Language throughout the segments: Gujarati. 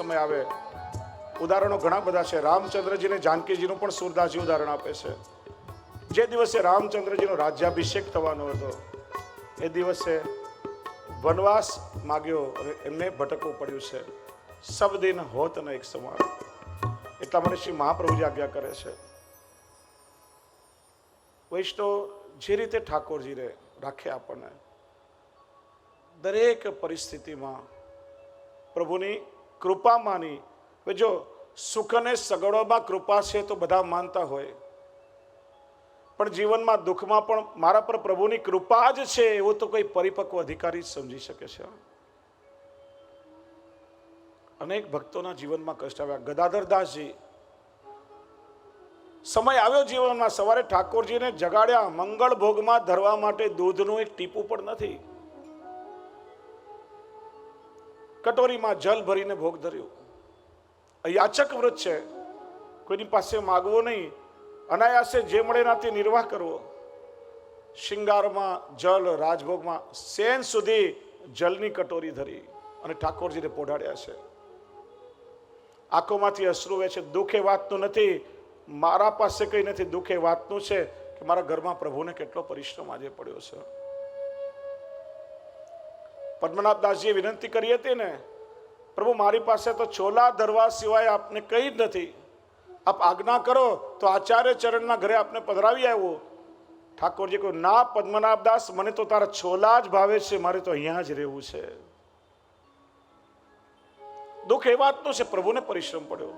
સમય આવે. ઉદાહરણો ઘણા બધા છે. રામચંદ્રજીને જાનકીજીનું પણ સુરદાસજી ઉદાહરણ આપે છે. જે દિવસે રામચંદ્રજીનો રાજ્યાભિષેક થવાનો હતો, એ દિવસે વનવાસ માગ્યો અને એમને ભટકવું પડ્યું છે. સબ દિન હોત ન એક સમાન. એટલા માટે શ્રી મહાપ્રભુજી આજ્ઞા કરે છે. વૈષ્ણવ જે રીતે ઠાકોરજીને રાખે આપણને, દરેક પરિસ્થિતિમાં પ્રભુની કૃપા માની. જો સુખ અને સગવડોમાં કૃપા છે તો બધા માનતા હોય. પણ જીવનમાં દુઃખમાં પણ મારા પર પ્રભુની કૃપા જ છે એવું તો કોઈ પરિપક્વ અધિકારી સમજી શકે છે. અનેક ભક્તોના જીવનમાં કષ્ટ આવ્યા. ગદાધરદાસજી સમય આવ્યો જીવનમાં. સવારે ઠાકોરજીને જગાડ્યા. મંગળ ભોગમાં ધરવા માટે દૂધનું એક ટીપું પણ નથી. કટોરીમાં જલ ભરીને ભોગ ધર્યું. યાચક વ્રત છે. કોઈની પાસે માગવો નહીં. અનાયાસે જે મળે એનાથી નિર્વાહ કરવો. શિંગારમાં જલ, રાજભોગમાં સેન સુધી જલની કટોરી ધરી અને ઠાકોરજીને પોઢાડ્યા છે. આંખોમાંથી અશ્રુ છે. દુઃખ એ વાતનું નથી. મારા પાસે કંઈ નથી. દુઃખ એ વાતનું છે કે મારા ઘરમાં પ્રભુને કેટલો પરિશ્રમ આજે પડ્યો છે. પદ્મનાભદાસજીએ વિનંતી કરી હતી ને, પ્રભુ, મારી પાસે તો છોલા ધરવા સિવાય આપને કંઈ જ નથી. આપ આજ્ઞા કરો તો આચાર્ય ચરણના ઘરે આપને પધરાવી આવ્યો ઠાકોરજી કહ્યું, ના, પદ્મનાભદાસ, મને તો તારા છોલા જ ભાવે છે, મારે તો અહીંયા જ રહેવું છે. દુઃખ એ વાતનું છે, પ્રભુને પરિશ્રમ પડ્યો.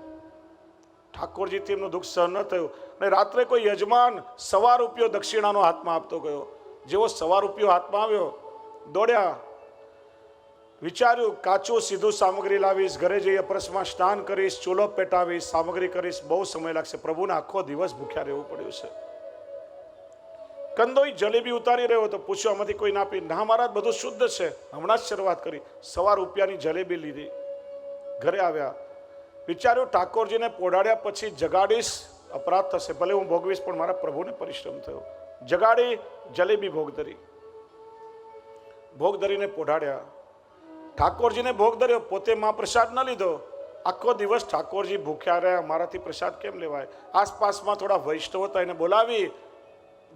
ઠાકોરજીથી એમનું દુઃખ સહન ન થયું અને રાત્રે કોઈ યજમાન સવા રૂપિયો દક્ષિણાનો હાથમાં આપતો ગયો. જેવો સવા રૂપિયો હાથમાં આવ્યો, દોડ્યા વિચાર્યું, કાચું સીધું સામગ્રી લાવીશ, ઘરે જઈ અપરસમાં સ્નાન કરીશ, ચૂલો પેટાવીશ, સામગ્રી કરીશ, બહુ સમય લાગશે. પ્રભુને આખો દિવસ ભૂખ્યા રહેવું પડ્યું છે. કંદોઈ જલેબી ઉતારી રહ્યો તો પૂછ્યું, આમાંથી કોઈ ના પી ના, મહારાજ, બધું શુદ્ધ છે. હમણાં જ શરૂઆત કરી. સવા રૂપિયાની જલેબી લીધી. ઘરે આવ્યા. વિચાર્યું, ઠાકોરજીને પોડાડ્યા પછી જગાડીશ, અપરાધ થશે. ભલે હું ભોગવીશ, પણ મારા પ્રભુને પરિશ્રમ થયો. જગાડી, જલેબી ભોગ ધરી. ભોગ ધરીને પોઢાડ્યા. ઠાકોરજીને ભોગ ધર્યો, પોતે માં પ્રસાદ ન લીધો. આખો દિવસ ઠાકોરજી ભૂખ્યા રહ્યા મારાથી પ્રસાદ કેમ લેવાય? આસપાસમાં થોડા વૈષ્ણવ હતા એને બોલાવી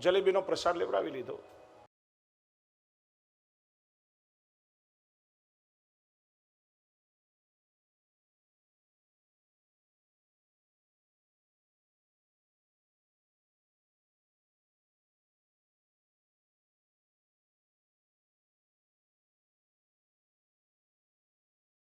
જલેબીનો પ્રસાદ લેવડાવી લીધો.